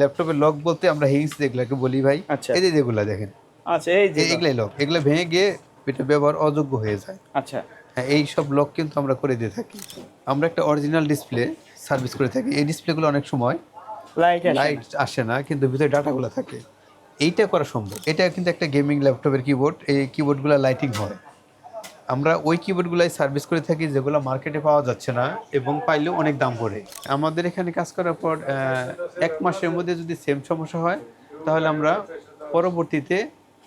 ল্যাপটপের লক বলতে আমরা হিংস যেগুলাকে বলি ভাই। আচ্ছা। এই যে যেগুলা দেখেন। আচ্ছা এই যে এগুলাই লক এগুলো ভেঙে গিয়ে এটা ব্যবহার অযোগ্য হয়ে যায়। আচ্ছা। হ্যাঁ এই সব লক কিন্তু আমরা করে দিয়ে থাকি। আমরা একটা অরিজিনাল ডিসপ্লে সার্ভিস করে থাকি। এই ডিসপ্লেগুলো অনেক সময় লাইট লাইট আসে না কিন্তু ভিতরে ডাটাগুলো থাকে। এইটা করা সম্ভব। এটা কিন্তু একটা গেমিং ল্যাপটপের কিবোর্ড এই কিবোর্ডগুলো লাইটিং হয়। আমরা ওই কিবোর্ডগুলাই সার্ভিস করে থাকি যেগুলো মার্কেটে পাওয়া যাচ্ছে না এবং পাইলেও অনেক দাম পড়ে। আমাদের এখানে কাজ করার পর এক মাসের মধ্যে যদি সেম সমস্যা হয়, তাহলে আমরা পরবর্তীতে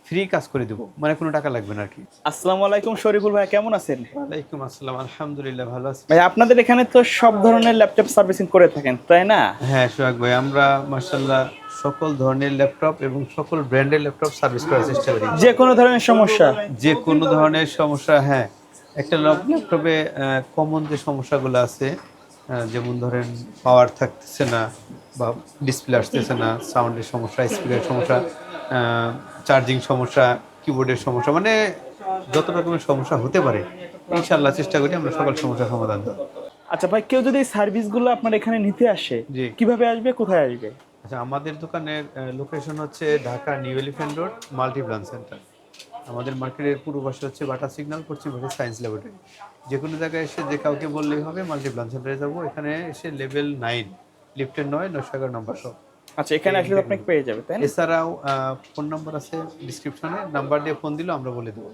ফ্রি কাজ করে দেবো মানে কোনো টাকা লাগবে না আর কি। আসসালামু আলাইকুম শরীফুল ভাই কেমন আছেন? ওয়ালাইকুম আসসালাম আলহামদুলিল্লাহ ভালো আছি। ভাই আপনাদের এখানে তো সব ধরনের ল্যাপটপ সার্ভিসিং করে থাকেন তাই না? হ্যাঁ সোহাগ ভাই আমরা মার্শাল্লাহ সকল ধরনের ল্যাপটপ এবং সকল ব্র্যান্ডের ল্যাপটপ সার্ভিস করার চেষ্টা করি। যে কোনো ধরনের সমস্যা? যে কোনো ধরনের সমস্যা হ্যাঁ। একটা ল্যাপটপে কমন যে সমস্যাগুলো আছে যেমন ধরেন পাওয়ার থাকতেছে না বা ডিসপ্লে আসতেছে না সাউন্ডের সমস্যা স্পিকারের সমস্যা চার্জিং সমস্যা কিবোর্ডের সমস্যা মানে যত রকমের সমস্যা হতে পারে ইনশাল্লাহ চেষ্টা করি আমরা সকল সমস্যার সমাধান দেওয়ার আচ্ছা ভাই কেউ যদি এই সার্ভিসগুলো আপনার এখানে নিতে আসে জি। কীভাবে আসবে কোথায় আসবে? আচ্ছা আমাদের দোকানের লোকেশন হচ্ছে Dhaka new elephant road multi branch centre. আমাদের মার্কেটের পূর্ব পাশে হচ্ছে বাটা সিগন্যাল পশ্চিম পাশে সায়েন্স ল্যাবরেটরি। যে কোনো জায়গায় এসে যে কাউকে বললেই হবে মাল্টি ব্রাঞ্চ সেন্টারে যাব। এখানে এসে লেভেল নাইন লিফটের নয় নশো এগারো নম্বর সব আচ্ছা এখানে আসলে আপনাকে পেয়ে যাবে তাই না? এছাড়াও ফোন নাম্বার আছে ডিসক্রিপশনে নাম্বার দিয়ে ফোন দিলেও আমরা বলে দেবো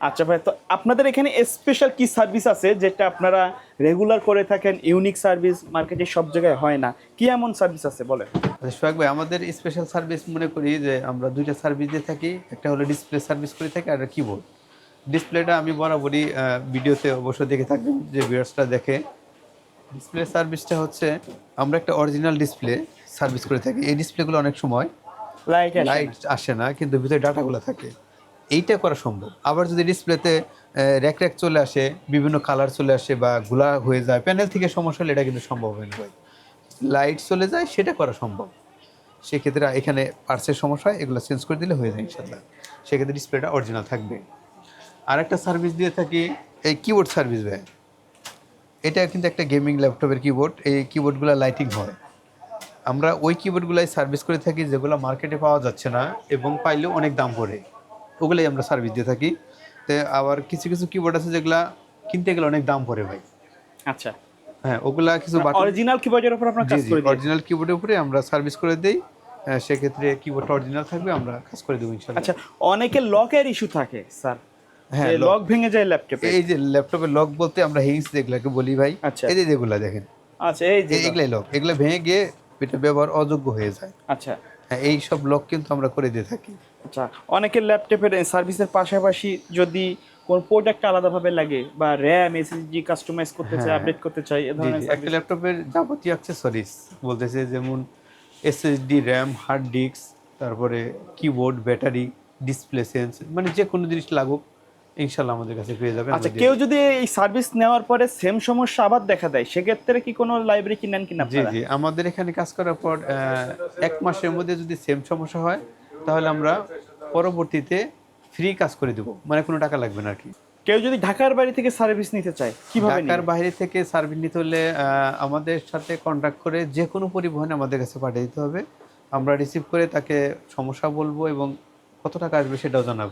আচ্ছা ভাই তো আপনাদের এখানে স্পেশাল কি সার্ভিস আছে যেটা আপনারা রেগুলার করে থাকেন ইউনিক সার্ভিস মার্কেটে সব জায়গায় হয় না? কি এমন সার্ভিস আছে বলেন। আচ্ছা সোহাগ ভাই আমাদের স্পেশাল সার্ভিস মনে করি যে আমরা দুইটা সার্ভিস দিয়ে থাকি একটা হলো ডিসপ্লে সার্ভিস করে থাকি আর কিবোর্ড ডিসপ্লেটা আমি বরাবরই ভিডিওতে অবশ্যই দেখে থাকবেন যে ভিউয়ার্সটা দেখে। ডিসপ্লে সার্ভিসটা হচ্ছে আমরা একটা অরিজিনাল ডিসপ্লে সার্ভিস করে থাকি। এই ডিসপ্লেগুলো অনেক সময় লাইট লাইট আসে না কিন্তু ভিতরে ডাটাগুলো থাকে। এইটা করা সম্ভব। আবার যদি ডিসপ্লেতে র্যাক র্যাক চলে আসে বিভিন্ন কালার চলে আসে বা গুলা হয়ে যায় প্যানেল থেকে সমস্যা হলে এটা কিন্তু সম্ভব হয় না ভাই। লাইট চলে যায় সেটা করা সম্ভব। সেক্ষেত্রে এখানে পার্সের সমস্যা হয় এগুলো চেঞ্জ করে দিলে হয়ে যায় ইনশাল্লাহ সেক্ষেত্রে ডিসপ্লেটা অরিজিনাল থাকবে। আর একটা সার্ভিস দিয়ে থাকি এই কিবোর্ড সার্ভিস ভাই। এটা কিন্তু একটা গেমিং ল্যাপটপের কিবোর্ড এই কিবোর্ডগুলো লাইটিং হয়। আমরা ওই কিবোর্ডগুলাই সার্ভিস করে থাকি যেগুলো মার্কেটে পাওয়া যাচ্ছে না এবং পাইলেও অনেক দাম পড়ে। ওগুলাই আমরা সার্ভিস দিয়ে থাকি। তো আবার কিছু কিছু কিবোর্ড আছে যেগুলা কিনতে গেলে অনেক দাম পড়ে ভাই। আচ্ছা। হ্যাঁ ওগুলা কিছু অরিজিনাল কিবোর্ডের উপর আপনার কাজ করে দিই অরিজিনাল কিবোর্ডের উপরে আমরা সার্ভিস করে দেই। সেক্ষেত্রে কিবোর্ডটা অরিজিনাল থাকবে আমরা কাজ করে দেবো ইনশাল্লাহ আচ্ছা অনেকে লকের ইস্যু থাকে স্যার। হ্যাঁ, লক ভেঙে যায় ল্যাপটপে এই যে ল্যাপটপের লক বলতে আমরা হিংস যেগুলাকে বলি ভাই। আচ্ছা। এই যে যেগুলা দেখেন। আচ্ছা এই যে এগুলাই লক এগুলো ভেঙে গিয়ে এটা ব্যবহার অযোগ্য হয়ে যায়। আচ্ছা। হ্যাঁ এই সব লক কিন্তু আমরা করে দিয়ে থাকি। আচ্ছা অনেকের ল্যাপটপের সার্ভিসের পাশাপাশি যদি কোন আলাদাভাবে লাগে বা র্যাম এসএসডি কাস্টমাইজ করতে চাই হ্যাঁ। আপডেট করতে চাই এ জি, ধরনের একটা ল্যাপটপের যাবতীয় অ্যাক্সেসরিজ বলতেছে যেমন এসএসডি র্যাম হার্ড ডিস্ক তারপরে কিবোর্ড ব্যাটারি ডিসপ্লে সেন্স মানে যে কোনো জিনিস লাগুক ইনশাল্লাহ আমাদের কাছে পেয়ে যাবে আচ্ছা কেউ যদি এই সার্ভিস নেওয়ার পরে সেম সমস্যা আবার দেখা দেয় সেক্ষেত্রে কি কোনো লাইব্রেরি কিনেন কিনা জি জি আমাদের এখানে কাজ করার পর এক মাসের মধ্যে যদি সেম সমস্যা হয় তাহলে আমরা পরবর্তীতে ফ্রি কাজ করে দেবো মানে কোনো টাকা লাগবে না আর কি। কেউ যদি ঢাকার বাড়ি থেকে সার্ভিস নিতে চায় কীভাবে ঢাকার বাইরে থেকে সার্ভিস নিতে হলে আমাদের সাথে কন্ট্যাক্ট করে যে কোনো পরিবহনে আমাদের কাছে পাঠিয়ে দিতে হবে। আমরা রিসিভ করে তাকে সমস্যা বলব এবং কত টাকা আসবে সেটাও জানাব।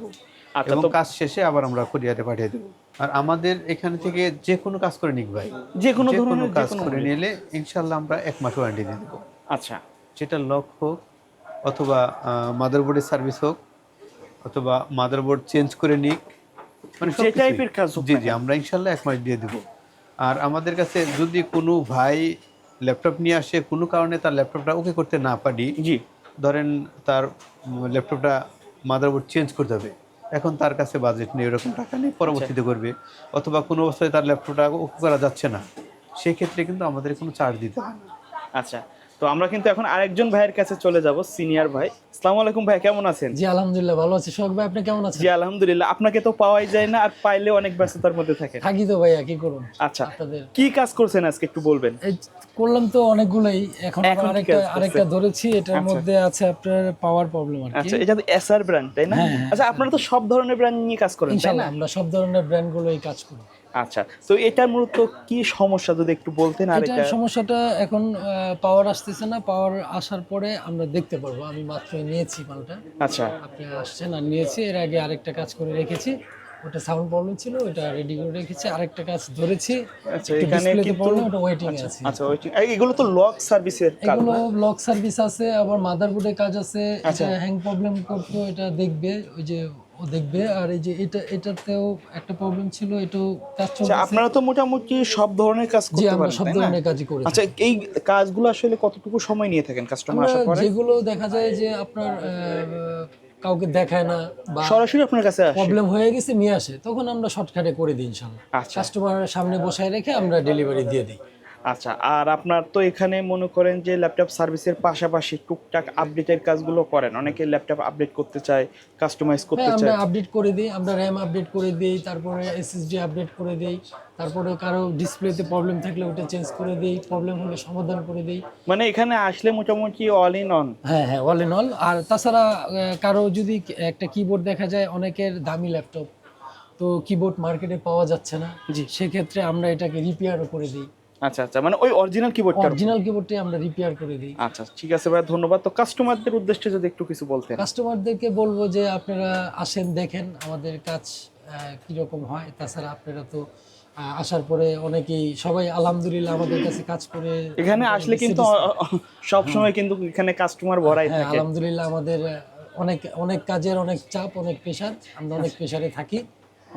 এবং কাজ শেষে আবার আমরা কুরিয়ারে পাঠিয়ে দেবো। আর আমাদের এখান থেকে যে কোনো কাজ করে নিক ভাই। যে কোনো ধরনের কাজ করে নিলে ইনশাল্লাহ আমরা এক মাস ওয়ারেন্টি দিয়ে দেবো। আচ্ছা। সেটা লক হোক অথবা মাদারবোর্ডের সার্ভিস হোক অথবা মাদারবোর্ড চেঞ্জ করে নিক মানে যে টাইপের কাজ জি জি আমরা ইনশাল্লাহ এক মাস দিয়ে দেবো। আর আমাদের কাছে যদি কোনো ভাই ল্যাপটপ নিয়ে আসে কোনো কারণে তার ল্যাপটপটা ওকে করতে না পারি জি। ধরেন তার ল্যাপটপটা মাদারবোর্ড চেঞ্জ করতে হবে এখন তার কাছে বাজেট নেই এরকম টাকা নেই পরবর্তীতে করবে। অথবা কোনো অবস্থায় তার ল্যাপটপটা করা যাচ্ছে না। সেক্ষেত্রে কিন্তু আমাদের কোনো চার্জ দিতে হয় না। আচ্ছা। তো আমরা কিন্তু এখন আরেকজন ভাইয়ের কাছে চলে যাব সিনিয়র ভাই। আসসালামু আলাইকুম ভাই কেমন আছেন? জি আলহামদুলিল্লাহ ভালো আছি। সোহাগ ভাই আপনি কেমন আছেন? জি আলহামদুলিল্লাহ। আপনাকে তো পাওয়াই যায় না আর পাইলে অনেক ব্যস্ততার মধ্যে থাকে থাকি তো ভাইয়া কি করুন? আচ্ছা কি কাজ করছেন আজকে একটু বলবেন? এই করলাম তো অনেকগুলোই। এখন আরেকটা আরেকটা ধরেছি এটার আচ্ছা। মধ্যে আছে আপনার পাওয়ার প্রবলেম আর কি। আচ্ছা এটা তো এসআর ব্র্যান্ড তাই না? হ্যাঁ, হ্যাঁ, আচ্ছা আপনারা তো সব ধরনের ব্র্যান্ড নিয়ে কাজ করেন তাই ইনশাআল্লাহ না আমরা সব ধরনের ব্র্যান্ড গুলোই কাজ করি। আচ্ছা তো এটার মূলত কি সমস্যা? যদি একটু বলতেন আর এটা সমস্যাটা এখন পাওয়ার আসতেছে না। পাওয়ার আসার পরে আমরা দেখতে পারব। আমি মাত্রই নিয়েছি মালটা। আচ্ছা। আপনি আসছেন আর নিয়েছি। এর আগে আরেকটা কাজ করে রেখেছি। ওটা সাউন্ড প্রবলেম ছিল ওটা রেডি করে রেখেছি। আরেকটা কাজ ধরেছি। আচ্ছা এখানে কিন্তু প্রবলেম ওটা ওয়েটিং এ আছে। আচ্ছা এই- এগুলো তো লক সার্ভিসের কাজ এগুলো লক সার্ভিস আছে আবার মাদারবোর্ডে কাজ আছে। আচ্ছা। এটা হ্যাং প্রবলেম করতো এটা দেখবে। ওই যে দেখবে। আর এই যে এটা এটাতেও একটা প্রবলেম ছিল এটাও কাজ আচ্ছা চলছে আপনারা তো মোটামুটি সব ধরনের কাজ করতে আমরা সব ধরনের কাজই করি আচ্ছা এই কাজগুলো আসলে কতটুকু সময় নিয়ে থাকেন কাস্টমার আসার পরে? যেগুলো দেখা যায় যে আপনার কাউকে দেখায় না বা সরাসরি আপনার কাছে আসে। প্রবলেম হয়ে গেছে নিয়ে আসে তখন আমরা শর্টকাটে করে দিই ইনশাল্লাহ আচ্ছা। কাস্টমারের সামনে বসায় রেখে আমরা ডেলিভারি দিয়ে দিই। আচ্ছা আর আপনার তো এখানে মনে করেন যে ল্যাপটপ সার্ভিসের পাশাপাশি টুকটাক আপডেটের কাজগুলো করেন। অনেকে ল্যাপটপ আপডেট করতে চায় কাস্টমাইজ করতে হ্যাঁ আমরা আপডেট করে দিই আমরা র্যাম আপডেট করে দিই তারপরে এসএসডি আপডেট করে দিই তারপরে কারও ডিসপ্লেতে প্রবলেম থাকলে ওটা চেঞ্জ করে দিই প্রবলেম হলে সমাধান করে দিই। মানে এখানে আসলে মোটামুটি অল ইন অন হ্যাঁ হ্যাঁ অল ইন অল আর তাছাড়া কারও যদি একটা কিবোর্ড দেখা যায় অনেকের দামি ল্যাপটপ তো কিবোর্ড মার্কেটে পাওয়া যাচ্ছে না। জি। সেক্ষেত্রে আমরা এটাকে রিপেয়ারও করে দিই। আচ্ছা আচ্ছা মানে ওই অরিজিনাল কিবোর্ডটা অরিজিনাল কিবোর্ডটি আমরা রিপেয়ার করে দিই। আচ্ছা ঠিক আছে ভাই ধন্যবাদ। তো কাস্টমারদের উদ্দেশ্যে যদি একটু কিছু বলতেন। কাস্টমারদেরকে বলব যে আপনারা আসেন দেখেন আমাদের কাজ কীরকম হয়। তাছাড়া আপনারা তো আসার পরে অনেকেই সবাই আলহামদুলিল্লাহ আমাদের কাছে কাজ করে। এখানে আসলে কিন্তু সব সময় কিন্তু এখানে কাস্টমার ভরাই হ্যাঁ থাকে। আলহামদুলিল্লাহ আমাদের অনেক অনেক কাজের অনেক চাপ অনেক প্রেশার আমরা অনেক প্রেশারে থাকি।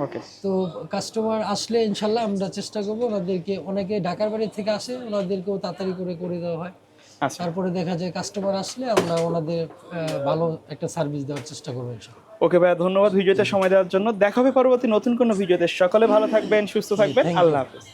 ওকে তো কাস্টমার আসলে ইনশাল্লাহ আমরা চেষ্টা করব ওনাদেরকে অনেকে ঢাকার বাড়ি থেকে আসে ওনাদেরকেও তাড়াতাড়ি করে করে দেওয়া হয়। আচ্ছা। তারপরে দেখা যায় কাস্টমার আসলে আমরা ওনাদের ভালো একটা সার্ভিস দেওয়ার চেষ্টা করব ওকে ভাইয়া ধন্যবাদ ভিডিওতে সময় দেওয়ার জন্য। দেখা হবে পরবর্তী নতুন কোনো ভিডিওতে। সকলে ভালো থাকবেন সুস্থ থাকবেন। আল্লাহ হাফেজ।